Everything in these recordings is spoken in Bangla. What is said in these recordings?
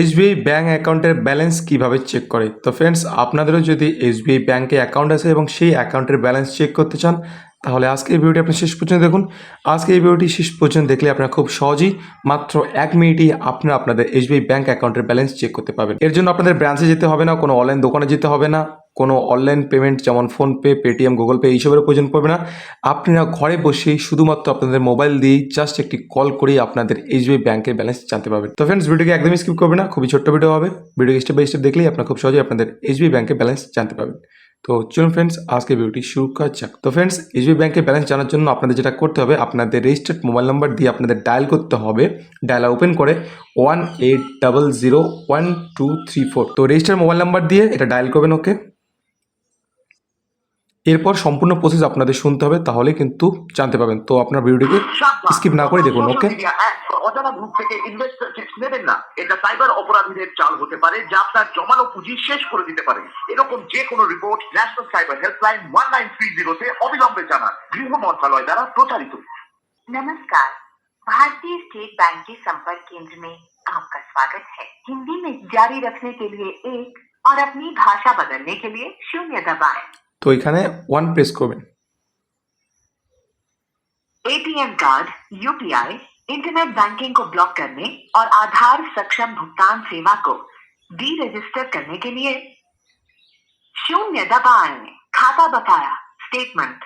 এসবিআই ব্যাঙ্ক অ্যাকাউন্টের ব্যালেন্স কীভাবে চেক করে? তো ফ্রেন্ডস আপনাদেরও যদি এসবিআই ব্যাঙ্কে অ্যাকাউন্ট আছে এবং সেই অ্যাকাউন্টের ব্যালেন্স চেক করতে চান, তাহলে আজকে এই ভিডিওটি আপনি শেষ পর্যন্ত দেখুন। আজকে এই ভিডিওটি শেষ পর্যন্ত দেখলে আপনারা খুব সহজেই মাত্র এক মিনিটেই আপনারা আপনাদের এসবিআই ব্যাঙ্ক অ্যাকাউন্টের ব্যালেন্স চেক করতে পারবেন। এর জন্য আপনাদের ব্রাঞ্চে যেতে হবে না, কোনো অনলাইন দোকানে যেতে হবে না। কোনো অনলাইন পেমেন্ট যেমন ফোনপে পেটিএম গুগল পে এইসবের প্রয়োজন পড়বে না। আপনারা ঘরে বসেই শুধুমাত্র আপনাদের মোবাইল দিয়েই জাস্ট একটি কল করেই আপনাদের এইচবিআই ব্যাংকের ব্যালেন্স জানতে পারবেন। তো ফ্রেন্ডস ভিডিওকে একদমই স্কিপ করবে না, খুবই ছোট্ট ভিডিও হবে। ভিডিও স্টেপ বাই স্টেপ দেখলেই আপনারা খুব সহজেই আপনাদের এইচবিআই ব্যাংকের ব্যালেন্স জানতে পারবেন। তো চলুন ফ্রেন্ডস আজকে ভিডিওটি শুরু করা যাক। তো ফ্রেন্ডস এসবিআই ব্যাংকের ব্যালেন্স জানার জন্য আপনাদের যেটা করতে হবে, আপনাদের রেজিস্টার্ড মোবাইল নাম্বার দিয়ে আপনাদের ডায়াল করতে হবে। ডায়াল ওপেন করে one eight double zero one two three four তো রেজিস্টার্ড মোবাইল নাম্বার দিয়ে এটা ডায়াল করবেন ওকে এরপর সম্পূর্ণ প্রসেস আপনাদের শুনতে হবে তাহলে কিন্তু জানতে পারবেন তো আপনার ভিডিওটিকে স্কিপ না করে দেখুন ওকে অজানা গ্রুপ থেকে ইনভেস্টর টিপস নেবেন না এটা সাইবার অপরাধীদের চাল হতে পারে যা আপনার জমানো পুঁজি শেষ করে দিতে পারে এরকম যে কোনো report national cyber helpline one nine three জিরোতে অবিলম্বে জানান গৃহ মন্ত্রণালয় দ্বারা প্রচারিত नमस्कार भारतीय स्टेट बैंक के संपर्क केंद्र में आपका स्वागत है हिंदी में जारी रखने के लिए एक और अपनी भाषा बदलने के लिए शून्य दबाएं। তো এখানে ওয়ান প্রেস করবেন ATM card UPI internet banking को ब्लॉक करने और आधार सक्षम भुगतान सेवा को डी रजिस्टर करने के लिए शून्य दबाएं खाता बकाया स्टेटमेंट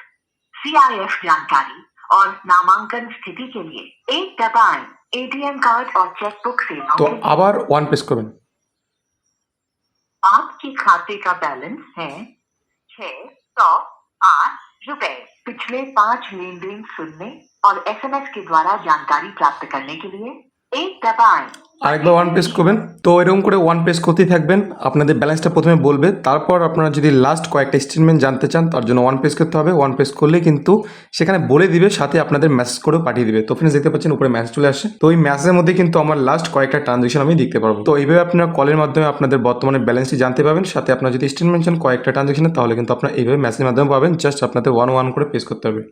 सीआईएफ जानकारी और नामांकन स्थिति के लिए एक दबाएं एटीएम कार्ड और चेकबुक তো सेवाओं के আবার ওয়ান প্রেস করবেন आपके खाते का बैलेंस है सौ रुपए। पिछले पाँच लेन देन सुनने और एसएमएस के द्वारा जानकारी प्राप्त करने के लिए एक दबाएँ। আরেকবার ওয়ান প্রেস করবেন। তো এরকম করে ওয়ান প্রেস করতেই থাকবেন। আপনাদের ব্যালেন্সটা প্রথমে বলবে। তারপর আপনারা যদি লাস্ট কয়েকটা স্টেটমেন্ট জানতে চান, তার জন্য ওয়ান প্রেস করতে হবে। ওয়ান প্রেস করলে কিন্তু সেখানে বলে দিবে, সাথে আপনাদের মেসেজ করেও পাঠিয়ে দিবে। তো ফ্রেন্ডস দেখতে পাচ্ছেন, উপরে মেসেজ চলে আসে। তো ওই মেসেজের মধ্যে কিন্তু আমার লাস্ট কয়েকটা ট্রানজেকশন আমি দেখতে পারব। তো এইভাবে আপনারা কলের মাধ্যমে আপনাদের বর্তমানে ব্যালেন্সটি জানতে পারবেন সাথে আপনার যদি স্টেটমেন্ট চান কয়েকটা ট্রানজেকশনে তাহলে কিন্তু আপনার এইভাবে মেসেজের মাধ্যমে পাবেন। জাস্ট আপনাদের ওয়ান ওয়ান করে প্রেস করতে হবে।